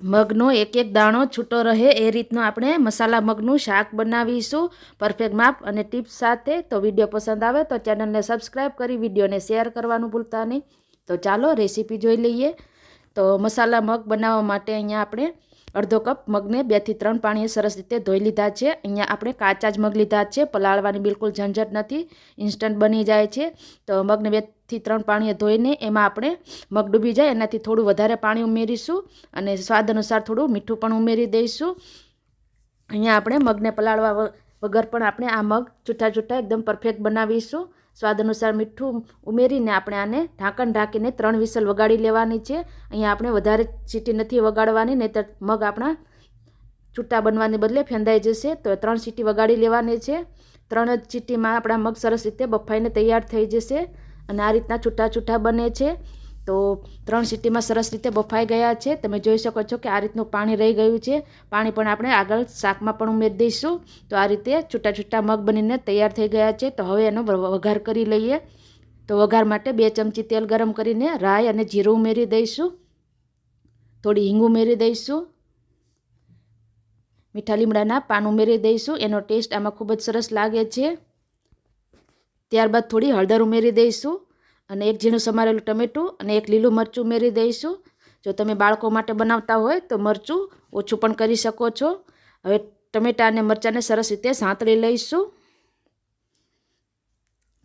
મગનો એક એક દાણો છૂટો રહે, એ રીતનું આપણે મસાલા મગનું શાક બનાવીશું. પરફેક્ટ માપ અને ટિપ્સ સાથે. તો વીડિયો પસંદ આવે તો ચેનલને સબસ્ક્રાઈબ કરી, વિડીયોને શેર કરવાનું ભૂલતા નહીં. તો ચાલો રેસીપી જોઈ લઈએ. તો મસાલા મગ બનાવવા માટે અહીંયા આપણે અડધો કપ મગને બેથી ત્રણ પાણીએ સરસ રીતે ધોઈ લીધા છે. અહીંયા આપણે કાચા જ મગ લીધા છે. પલાળવાની બિલકુલ ઝંઝટ નથી. ઇન્સ્ટન્ટ બની જાય છે. તો મગને બેથી ત્રણ પાણીએ ધોઈને એમાં આપણે મગ ડૂબી જાય. એનાથી થોડું વધારે પાણી ઉમેરીશું અને સ્વાદ અનુસાર થોડું મીઠું પણ ઉમેરી દઈશું. અહીંયા આપણે મગને પલાળવા વગર પણ આપણે આ મગ છૂટા છૂટા એકદમ પરફેક્ટ બનાવીશું. સ્વાદ અનુસાર મીઠું ઉમેરીને આપણે આને ઢાંકણ ઢાંકીને ત્રણ વિસલ વગાડી લેવાની છે. અહીંયા આપણે વધારે સીટી નથી વગાડવાની, નહીંતર મગ આપણા છૂટા બનવાને બદલે ફેંદાઈ જશે. તો ત્રણ સીટી વગાડી લેવાની છે. ત્રણ જ સીટીમાં આપણા મગ સરસ રીતે બફાઈને તૈયાર થઈ જશે અને આ રીતના છૂટા છૂટા બને છે. તો ત્રણ સીટીમાં સરસ રીતે બફાઈ ગયા છે. તમે જોઈ શકો છો કે આ રીતનું પાણી રહી ગયું છે. પાણી પણ આપણે આગળ શાકમાં પણ ઉમેરી દઈશું. તો આ રીતે છૂટા છૂટા મગ બનીને તૈયાર થઈ ગયા છે. તો હવે એનો વઘાર કરી લઈએ. તો વઘાર માટે બે ચમચી તેલ ગરમ કરીને રાઈ અને જીરું ઉમેરી દઈશું. થોડી હિંગ ઉમેરી દઈશું. મીઠા લીમડાના પાન ઉમેરી દઈશું. એનો ટેસ્ટ આમાં ખૂબ જ સરસ લાગે છે. ત્યારબાદ થોડી હળદર ઉમેરી દઈશું. અને એક ઝીણું સમારેલું ટમેટું અને એક લીલું મરચું ઉમેરી દઈશું. જો તમે બાળકો માટે બનાવતા હોય તો મરચું ઓછું પણ કરી શકો છો. હવે ટમેટા અને મરચાંને સરસ રીતે સાંતળી લઈશું.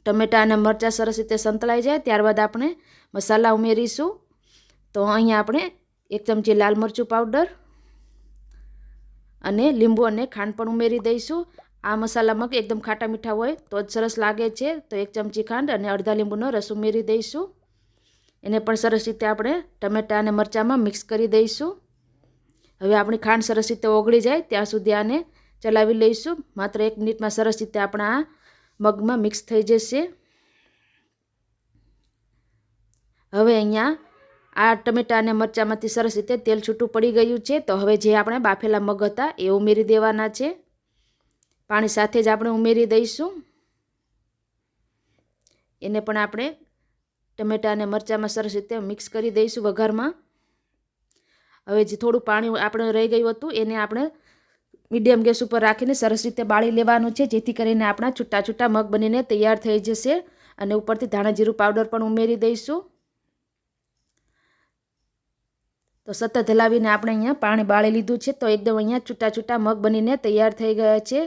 ટમેટા અને મરચાં સરસ રીતે સંતળાઈ જાય ત્યારબાદ આપણે મસાલા ઉમેરીશું. તો અહીંયા આપણે એક ચમચી લાલ મરચું પાવડર અને લીંબુ અને ખાંડ પણ ઉમેરી દઈશું. આ મસાલા મગ એકદમ ખાટા મીઠા હોય તો જ સરસ લાગે છે. તો એક ચમચી ખાંડ અને અડધા લીંબુનો રસ ઉમેરી દઈશું. એને પણ સરસ રીતે આપણે ટમેટાં અને મરચાંમાં મિક્સ કરી દઈશું. હવે આપણી ખાંડ સરસ રીતે ઓગળી જાય ત્યાં સુધી આને ચલાવી લઈશું. માત્ર એક મિનિટમાં સરસ રીતે આપણા આ મગમાં મિક્સ થઈ જશે. હવે અહીંયા આ ટમેટા અને મરચાંમાંથી સરસ રીતે તેલ છૂટું પડી ગયું છે. તો હવે જે આપણે બાફેલા મગ હતા એ ઉમેરી દેવાના છે. પાણી સાથે જ આપણે ઉમેરી દઈશું. એને પણ આપણે ટમેટાં અને મરચાંમાં સરસ રીતે મિક્સ કરી દઈશું વઘારમાં. હવે જે થોડું પાણી આપણે રહી ગયું હતું, એને આપણે મીડિયમ ગેસ ઉપર રાખીને સરસ રીતે બાળી લેવાનું છે, જેથી કરીને આપણા છૂટા છૂટા મગ બનીને તૈયાર થઈ જશે. અને ઉપરથી ધાણા જીરું પાવડર પણ ઉમેરી દઈશું. તો સતત હલાવીને આપણે અહીંયા પાણી બાળી લીધું છે, તો એકદમ અહીંયા છૂટા છૂટા મગ બનીને તૈયાર થઈ ગયા છે.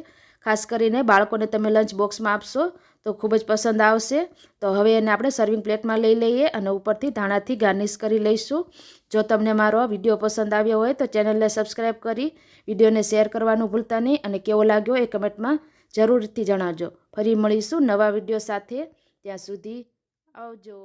ખાસ કરીને બાળકોને તમે લંચ બોક્સમાં આપશો તો ખૂબ જ પસંદ આવશે. તો હવે એને આપણે સર્વિંગ પ્લેટમાં લઈ લઈએ અને ઉપરથી ધાણાથી ગાર્નિશ કરી લઈશું. જો તમને મારો વીડિયો પસંદ આવ્યો હોય તો ચેનલને સબસ્ક્રાઈબ કરી વિડીયોને શેર કરવાનું ભૂલતા નહીં અને કેવો લાગ્યો એ કમેન્ટમાં જરૂરથી જણાવજો. ફરી મળીશું નવા વીડિયો સાથે. ત્યાં સુધી આવજો.